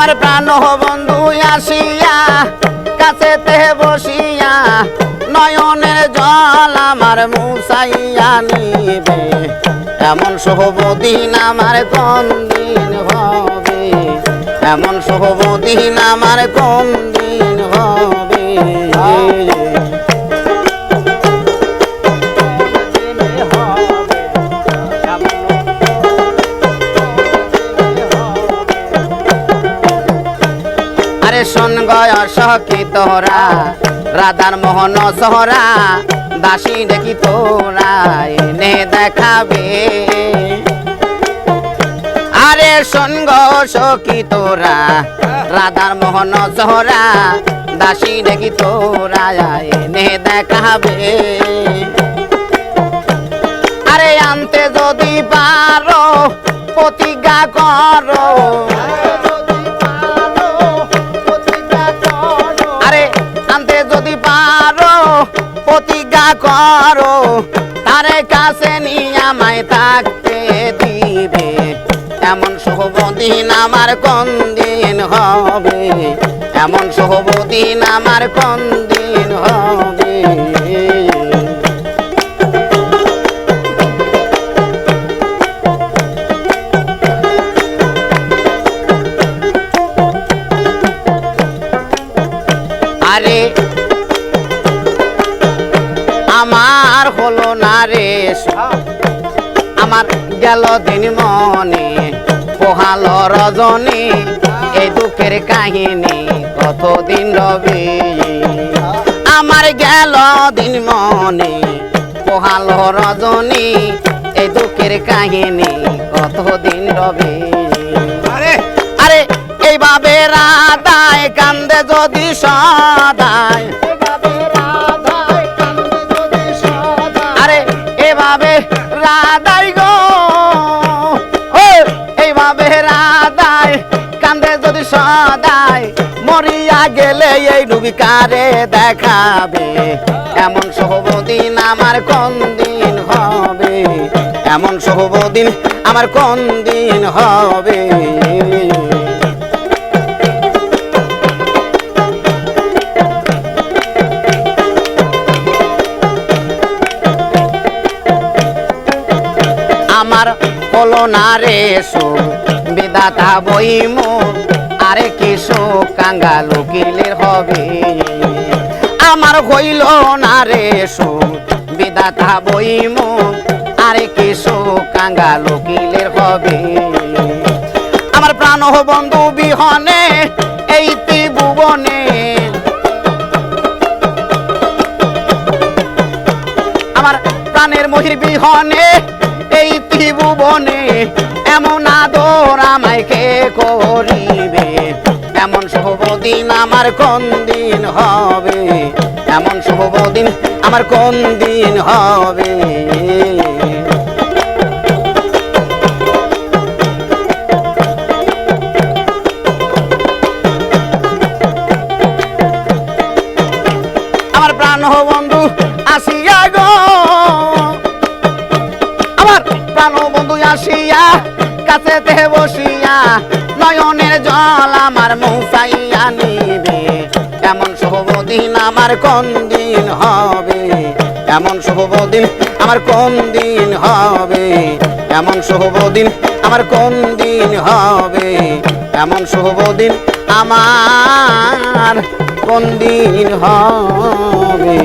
আমার প্রাণ বন্ধু, আসিয়া, কাছেতে বসিয়া, নয়নের জল আমার মুসাইয়া নিবে। এমন সহবদিন আমার কোন দিন হবে? এমন সহবদিন আমার কোন শোন গয় সখী তোরা রাধার মোহন সহরা, দাসী দেখি তোরা, এনে দেখাবে। আরে শোন গো সখী তোরা রাধার মোহন সহরা, দাসী দেখি তোরা, এনে দেখাবে। আরে আনতে যদি পারো, প্রতিজ্ঞা করো করো, তারে কাছে নিয়ে আমায় থাকতে দিবে। এমন শুভদিন আমার কোন দিন হবে? এমন শুভদিন আমার কোন দিন হবে? আমার গেল দিন মনে। পোহাল রজনী এই দুঃখের কাহিনী কতদিন রবি? আমার গেল দিন মনে পোহাল রজনী এই দুঃখের কাহিনী কতদিন রবি? আরে! আরে এইভাবে রাধায় কান্দে যদি সদায় যদি মরিয়া গেলে এই ডুবিকারে দেখাবে। এমন শুভদিন আমার কোন দিন হবে? এমন শুভদিন আমার কোন দিন হবে? আমার হলো না বিদাতা বইম আরে কি সো কাঙ্গাল উকিলের হবে। আমার হইল না রে সো বিদাতা বইম। আরে কি সো কাঙ্গাল উকিলের হবে। আমার প্রাণ বন্ধু বিহনে, এই ত্রিভুবনে। আমার প্রাণের মহির বিহনে এই ত্রিভুবনে এমন আদর আমায় কে করিবে? এমন শুভদিন আমার কোন দিন হবে? এমন শুভদিন আমার কোন দিন হবে? নয়নের জল আমার মৌসাইয়া নিবে। এমন শুভদিন আমার কোন দিন হবে? এমন শুভদিন আমার কোন দিন হবে? এমন শুভদিন আমার কোন দিন হবে? এমন শুভদিন আমার কোন দিন হবে?